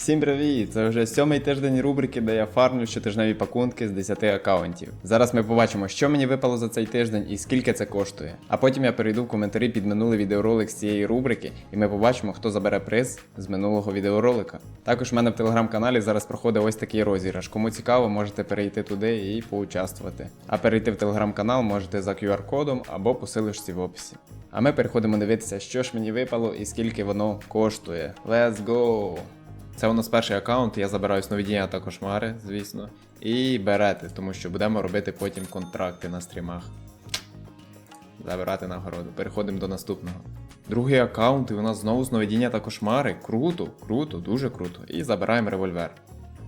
Всім привіт! Це вже сьомий тиждень рубрики, де я фармлю щотижневі пакунки з 10 аккаунтів. Зараз ми побачимо, що мені випало за цей тиждень і скільки це коштує. А потім я перейду в коментарі під минулий відеоролик з цієї рубрики, і ми побачимо, хто забере приз з минулого відеоролика. Також в мене в телеграм-каналі зараз проходить ось такий розіграш. Кому цікаво, можете перейти туди і поучаствувати. А перейти в телеграм-канал можете за QR-кодом або по силочці в описі. А ми переходимо дивитися, що ж мені випало і скільки воно коштує. Let's go! Це у нас перший аккаунт, я забираю сновидіння та кошмари, звісно. І берете, тому що будемо робити потім контракти на стрімах. Забирати нагороду. Переходимо до наступного. Другий аккаунт, і у нас знову сновидіння та кошмари. Круто, круто, дуже круто. І забираємо револьвер.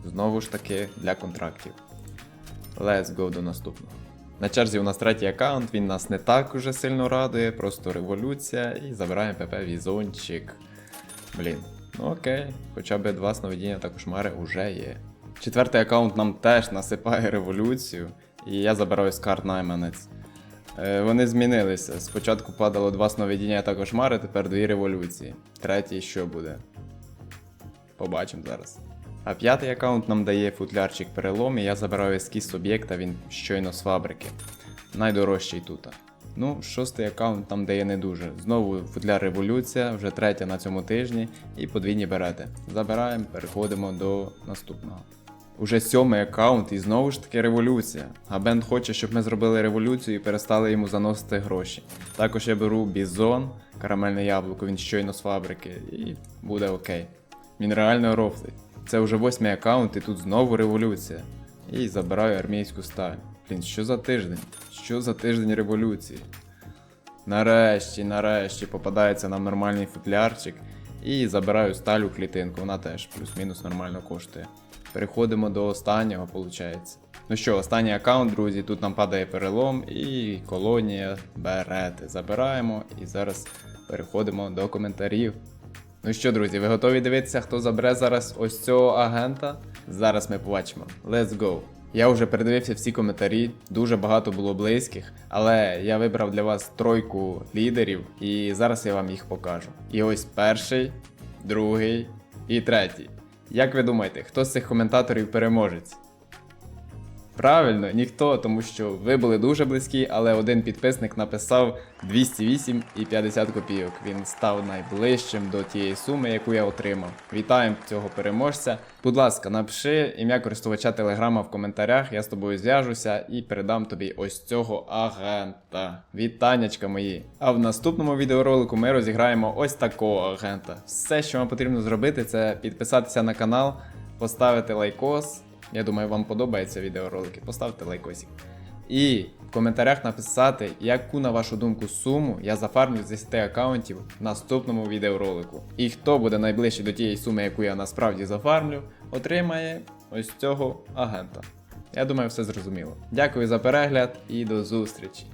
Знову ж таки для контрактів. Let's go до наступного. На черзі у нас третій аккаунт, він нас не так уже сильно радує, просто революція і забираємо ПП візончик. Блін, ну окей, хоча б два сновидіння та кошмари уже є. Четвертий аккаунт нам теж насипає революцію, і я забираю з карт найманець. Е, вони змінилися. Спочатку падало два сновидіння та кошмари, тепер дві революції. Третій що буде? Побачимо зараз. А п'ятий аккаунт нам дає футлярчик перелом, і я забираю ескіз об'єкта, він щойно з фабрики. Найдорожчий тут. Ну, шостий аккаунт там дає не дуже. Знову футляр революція, вже третя на цьому тижні, і подвійні берети. Забираємо, переходимо до наступного. Уже сьомий аккаунт і знову ж таки революція. А Бенд хоче, щоб ми зробили революцію і перестали йому заносити гроші. Також я беру бізон, карамельне яблуко, він щойно з фабрики, і буде окей. Він реально рофлить. Це вже восьмий аккаунт, і тут знову революція. І забираю армійську сталь. Блін, що за тиждень? Що за тиждень революції? Нарешті, нарешті попадається нам нормальний футлярчик. І забираю сталь у клітинку, вона теж плюс-мінус нормально коштує. Переходимо до останнього, виходить. Ну що, останній аккаунт, друзі, тут нам падає перелом і колонія берети. Забираємо і зараз переходимо до коментарів. Ну що, друзі, ви готові дивитися, хто забере зараз ось цього агента? Зараз ми побачимо. Let's go! Я вже передивився всі коментарі, дуже багато було близьких, але я вибрав для вас тройку лідерів, і зараз я вам їх покажу. І ось перший, другий і третій. Як ви думаєте, хто з цих коментаторів переможець? Правильно, ніхто, тому що ви були дуже близькі, але один підписник написав 208 і 50 копійок. Він став найближчим до тієї суми, яку я отримав. Вітаємо цього переможця. Будь ласка, напиши ім'я користувача телеграма в коментарях, я з тобою зв'яжуся і передам тобі ось цього агента. Вітаннячка мої. А в наступному відеоролику ми розіграємо ось такого агента. Все, що вам потрібно зробити, це підписатися на канал, поставити лайкос. Я думаю, вам подобаються відеоролики. Поставте лайкосик. І в коментарях написати, яку, на вашу думку, суму я зафармлю з 10 аккаунтів в наступному відеоролику. І хто буде найближчий до тієї суми, яку я насправді зафармлю, отримає ось цього агента. Я думаю, все зрозуміло. Дякую за перегляд і до зустрічі!